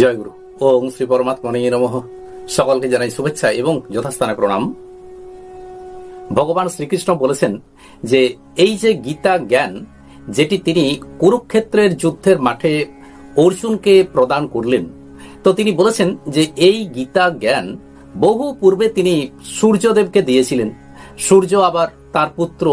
জয়গুরু ওং শ্রী পরমাত্মনে নমঃ। সকলকে জানাই শুভেচ্ছা এবং যথাস্থানে প্রণাম। ভগবান শ্রীকৃষ্ণ বলেছেন যে, এই যে গীতা জ্ঞান, যেটি তিনি কুরুক্ষেত্রের যুদ্ধের মাঠে অর্জুনকে প্রদান করলেন, তো তিনি বলেছেন যে, এই গীতা জ্ঞান বহু পূর্বে তিনি সূর্যদেবকে দিয়েছিলেন। সূর্য আবার তার পুত্র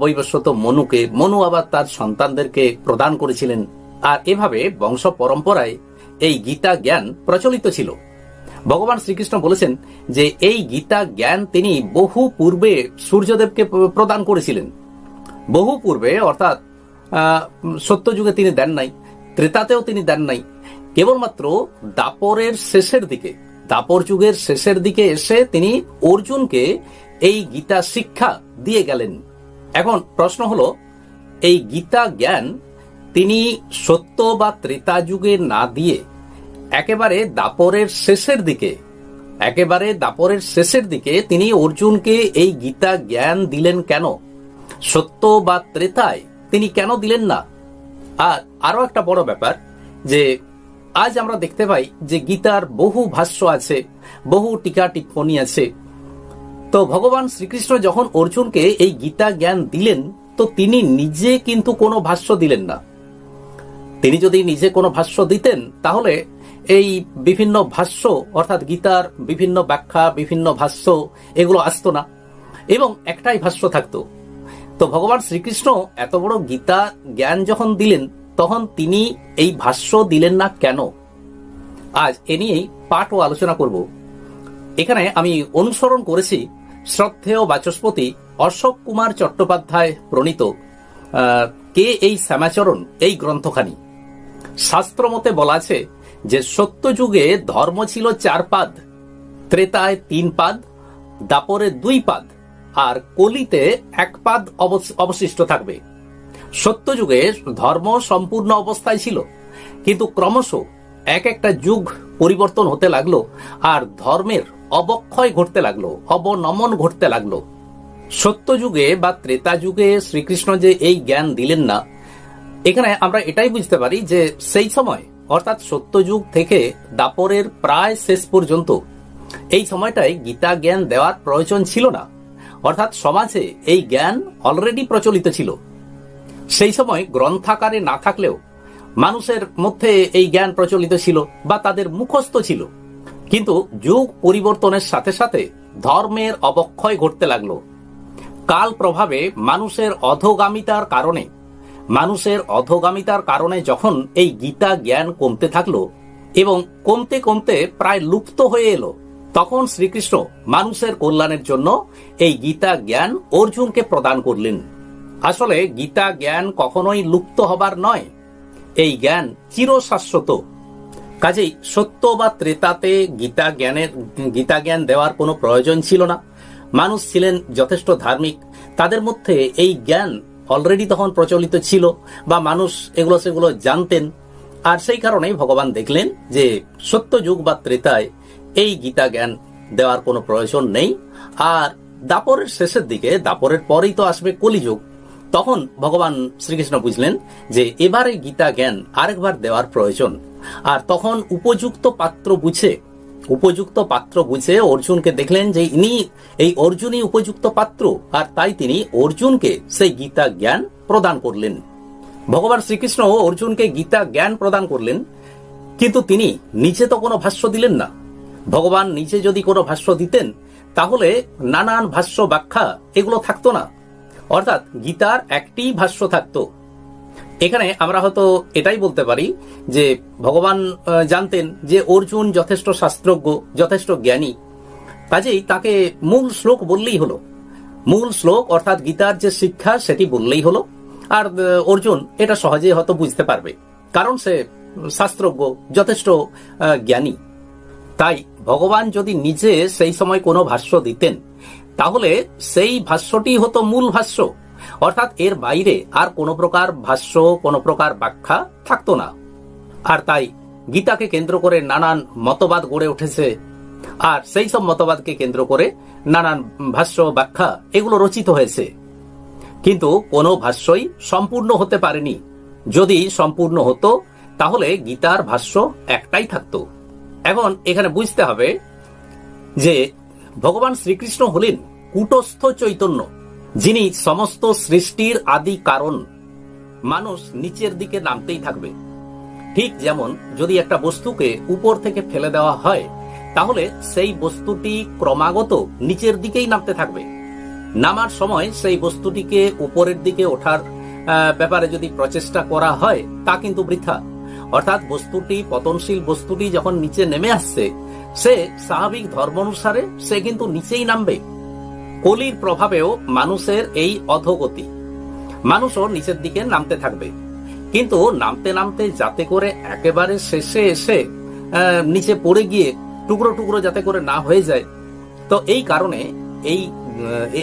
বৈবস্বত মনুকে, মনু আবার তার সন্তানদেরকে প্রদান করেছিলেন। আর এভাবে বংশ পরম্পরায় এই গীতা জ্ঞান প্রচলিত ছিল। ভগবান শ্রীকৃষ্ণ বলেছেন যে এই গীতা জ্ঞান তিনি বহু পূর্বে সূর্যদেবকে প্রদান করেছিলেন। বহু পূর্বে, অর্থাৎ সত্যযুগে তিনি দেন নাই, ত্রেতাতেও তিনি দেন নাই। কেবলমাত্র দাপরের শেষের দিকে, দাপর যুগের শেষের দিকে এসে তিনি অর্জুনকে এই গীতা শিক্ষা দিয়ে গেলেন। এখন প্রশ্ন হলো, এই গীতা জ্ঞান তিনি সত্য বা ত্রেতা যুগে না দিয়ে একেবারে দাপরের শেষের দিকে, একেবারে দাপরের শেষের দিকে তিনি অর্জুনকে এই গীতা জ্ঞান দিলেন কেন? সত্য বা ত্রেতায় তিনি কেন দিলেন না? আর আরও একটা বড় ব্যাপার যে, আজ আমরা দেখতে পাই যে গীতার বহু ভাষ্য আছে, বহু টিকা টিপ্পণী আছে। তো ভগবান শ্রীকৃষ্ণ যখন অর্জুনকে এই গীতা জ্ঞান দিলেন, তো তিনি নিজে কিন্তু কোনো ভাষ্য দিলেন না। তিনি যদি নিজে কোনো ভাষ্য দিতেন, তাহলে এই বিভিন্ন ভাষ্য, অর্থাৎ গীতার বিভিন্ন ব্যাখ্যা, বিভিন্ন ভাষ্য, এগুলো আসতো না। এবং একটাই ভাষ্য থাকতো। তো ভগবান শ্রীকৃষ্ণ এত বড় গীতা জ্ঞান যখন দিলেন, তখন তিনি এই ভাষ্য দিলেন না কেন? আজ এ নিয়েই পাঠ ও আলোচনা করব। এখানে আমি অনুসরণ করেছি শ্রদ্ধেয় বাচস্পতি অশোক কুমার চট্টোপাধ্যায় প্রণীত কে এই শ্যামাচরণ, এই গ্রন্থখানি। শাস্ত্র মতে বলা আছে যে সত্যযুগে ধর্ম ছিল চার পাদ। ত্রেতায় তিন পাদ, দাপরে দুই পাদ, আর কলিতে এক পাদ অবশিষ্ট থাকবে। সত্যযুগে ধর্ম সম্পূর্ণ অবস্থায় ছিল, কিন্তু ক্রমশ এক একটা যুগ পরিবর্তন হতে লাগল, আর ধর্মের অবক্ষয় ঘটতে লাগল, অবনমন ঘটতে লাগল। সত্যযুগে বা ত্রেতা যুগে শ্রীকৃষ্ণ যে এই জ্ঞান দিলেন না এখানে আমরা এটাই বুঝতে পারি যে সেই সময়, অর্থাৎ সত্যযুগ থেকে দাপরের প্রায় শেষ পর্যন্ত, এই সময়টায় গীতা জ্ঞান দেওয়ার প্রয়োজন ছিল না। অর্থাৎ সমাজে এই জ্ঞান অলরেডি প্রচলিত ছিল। সেই সময় গ্রন্থাকারে না থাকলেও মানুষের মধ্যে এই জ্ঞান প্রচলিত ছিল বা তাদের মুখস্থ ছিল। কিন্তু যুগ পরিবর্তনের সাথে সাথে ধর্মের অবক্ষয় ঘটতে লাগল। কাল প্রভাবে মানুষের অধোগামিতার কারণে মানুষের অধোগামিতার কারণে যখন এই গীতা জ্ঞান কমতে থাকল এবং কমতে কমতে প্রায় লুপ্ত হয়ে এলো, তখন শ্রীকৃষ্ণ মানুষের কল্যাণের জন্য এই গীতা জ্ঞান অর্জুনকে প্রদান করলেন। আসলে গীতা জ্ঞান কখনোই লুপ্ত হবার নয়, এই জ্ঞান চিরশাশ্বত। কাজেই সত্য বা ত্রেতাতে গীতা জ্ঞানের, গীতা জ্ঞান দেওয়ার কোনো প্রয়োজন ছিল না। মানুষ ছিলেন যথেষ্ট ধার্মিক, তাদের মধ্যে এই জ্ঞান অলরেডি তখন প্রচলিত ছিল বা মানুষ এগুলো সেগুলো জানতেন। আর সেই কারণেই ভগবান দেখলেন যে সত্য যুগ বা ত্রেতায় এই গীতা জ্ঞান দেওয়ার কোনো প্রয়োজন নেই। আর দাপরের শেষের দিকে, দাপরের পরেই তো আসবে কলিযুগ। তখন ভগবান শ্রীকৃষ্ণ বুঝলেন যে এবারে গীতা জ্ঞান আরেকবার দেওয়ার প্রয়োজন। আর তখন উপযুক্ত পাত্র বুঝে উপযুক্ত পাত্র বুঝে অর্জুনকে দেখলেন যে ইনি এই অর্জুনই উপযুক্ত পাত্র, আর তাই তিনি অর্জুনকে সেই গীতা জ্ঞান প্রদান করলেন। ভগবান শ্রীকৃষ্ণ অর্জুনকে গীতা জ্ঞান প্রদান করলেন, কিন্তু তিনি নিজে তো কোনো ভাষ্য দিলেন না। ভগবান নিজে যদি কোনো ভাষ্য দিতেন, তাহলে নানান ভাষ্য ব্যাখ্যা এগুলো থাকতো না। অর্থাৎ গীতার একটি ভাষ্য থাকতো। এখানে আমরা হয়তো এটাই বলতে পারি যে ভগবান জানতেন যে অর্জুন যথেষ্ট শাস্ত্রজ্ঞ, যথেষ্ট জ্ঞানী। কাজেই তাকে মূল শ্লোক বললেই হলো। মূল শ্লোক অর্থাৎ গীতার যে শিক্ষা, সেটি বললেই হলো। আর অর্জুন এটা সহজেই হয়তো বুঝতে পারবে। কারণ সে শাস্ত্রজ্ঞ, যথেষ্ট জ্ঞানী। তাই ভগবান যদি নিজে সেই সময় কোনো ভাষ্য দিতেন, তাহলে সেই ভাষ্যটি হতো মূল ভাষ্য। অর্থাৎ এর বাইরে আর কোনো প্রকার ভাষ্য, কোনো প্রকার ব্যাখ্যা থাকতো না। আর তাই গীতাকে কেন্দ্র করে নানান মতবাদ গড়ে উঠেছে। আর সেই সব মতবাদকে কেন্দ্র করে নানান ভাষ্য, ব্যাখ্যা এগুলো রচিত হয়েছে। কিন্তু কোনো ভাষ্যই সম্পূর্ণ হতে পারেনি। যদি সম্পূর্ণ হতো, তাহলে গীতার ভাষ্য একটাই থাকতো। এখন এখানে বুঝতে হবে যে ভগবান শ্রীকৃষ্ণ হলেন কুটস্থ চৈতন্য। যিনি সমস্ত সৃষ্টির আদি কারণ, মানুষ নিচের দিকে নামতেই থাকবে। ঠিক যেমন যদি একটা বস্তুকে উপর থেকে ফেলে দেওয়া হয়, তাহলে সেই বস্তুটি ক্রমাগত নিচের দিকেই নামতে থাকবে। নামার সময় সেই বস্তুটিকে উপরের দিকে ওঠার ব্যাপারে যদি প্রচেষ্টা করা হয়, তা কিন্তু বৃথা। অর্থাৎ বস্তুটি, পতনশীল বস্তুটি যখন নিচে নেমে আসছে, সে স্বাভাবিক ধর্ম অনুসারে সে কিন্তু নিচেই নামবে। কলির প্রভাবেও মানুষের এই অধোগতি। মানুষও নিচের দিকে নামতে থাকবে। কিন্তু নামতে নামতে যাতে করে একেবারে শেষে এসে নিচে পড়ে গিয়ে টুকরো টুকরো যাতে করে না হয়ে যায়, তো এই কারণে এই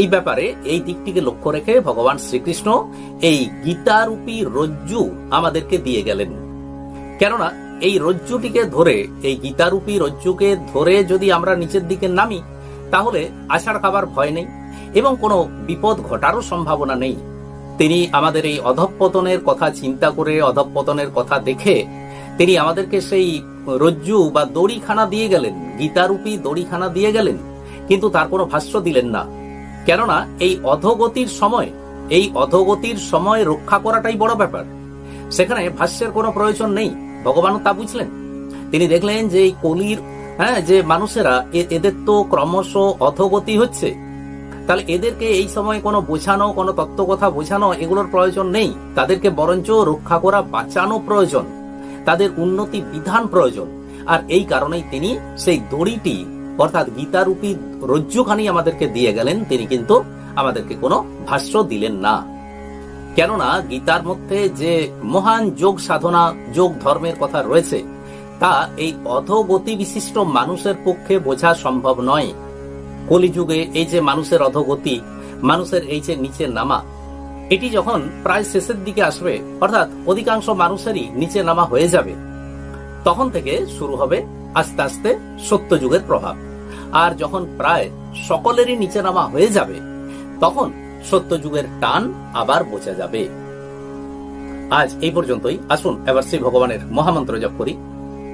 এই ব্যাপারে এই দিকটিকে লক্ষ্য রেখে ভগবান শ্রীকৃষ্ণ এই গীতারূপী রজ্জু আমাদেরকে দিয়ে গেলেন। কেননা এই রজ্জুটিকে ধরে, এই গীতারূপী রজ্জুকে ধরে যদি আমরা নিচের দিকে নামি তাহলে আষাঢ় খাবার ভয় নেই এবং কোনো বিপদ ঘটারও সম্ভাবনা নেই। তিনি আমাদের এই অধঃপতনের কথা চিন্তা করে, অধঃপতনের কথা দেখে তিনি আমাদেরকে সেই রজ্জু বা দড়িখানা দিয়ে গেলেন, গীতারূপী দড়িখানা দিয়ে গেলেন, কিন্তু তার কোনো ভাষ্য দিলেন না। কেননা এই অধগতির সময়, এই অধগতির সময় রক্ষা করাটাই বড় ব্যাপার। সেখানে ভাষ্যের কোনো প্রয়োজন নেই। ভগবানও তা বুঝলেন। তিনি দেখলেন যে এই কলির হ্যাঁ যে মানুষেরা এদের তো ক্রমশ অধগতি হচ্ছে। তাহলে এদেরকে এই সময় কোনো বোঝানো, কোনো তত্ত্ব কথা বোঝানো এগুলোর প্রয়োজন নেই। তাদেরকে বরঞ্চ রক্ষা করা, বাঁচানো প্রয়োজন। তাদের উন্নতি বিধান প্রয়োজন। আর এই কারণেই তিনি সেই দড়িটি, অর্থাৎ গীতারূপী রজ্জুখানি আমাদেরকে দিয়ে গেলেন। তিনি কিন্তু আমাদেরকে কোনো ভাষ্য দিলেন না। কেননা গীতার মধ্যে যে মহান যোগ সাধনা, যোগ ধর্মের কথা রয়েছে তা এই অধগতি বিশিষ্ট মানুষের পক্ষে বোঝা সম্ভব নয়। কলিযুগে এই যে মানুষের অধগতি, মানুষের এই যে নিচে নামা, এটি যখন প্রায় শেষের দিকে আসবে, অর্থাৎ অধিকাংশ মানুষেরই নিচে নামা হয়ে যাবে। তখন থেকে শুরু হবে আস্তে আস্তে সত্যযুগের প্রভাব। আর যখন প্রায় সকলেরই নিচে নামা হয়ে যাবে, তখন সত্যযুগের টান আবার বোঝা যাবে। আজ এই পর্যন্তই। আসুন, এবার শ্রী ভগবানের মহামন্ত্র জপ করি।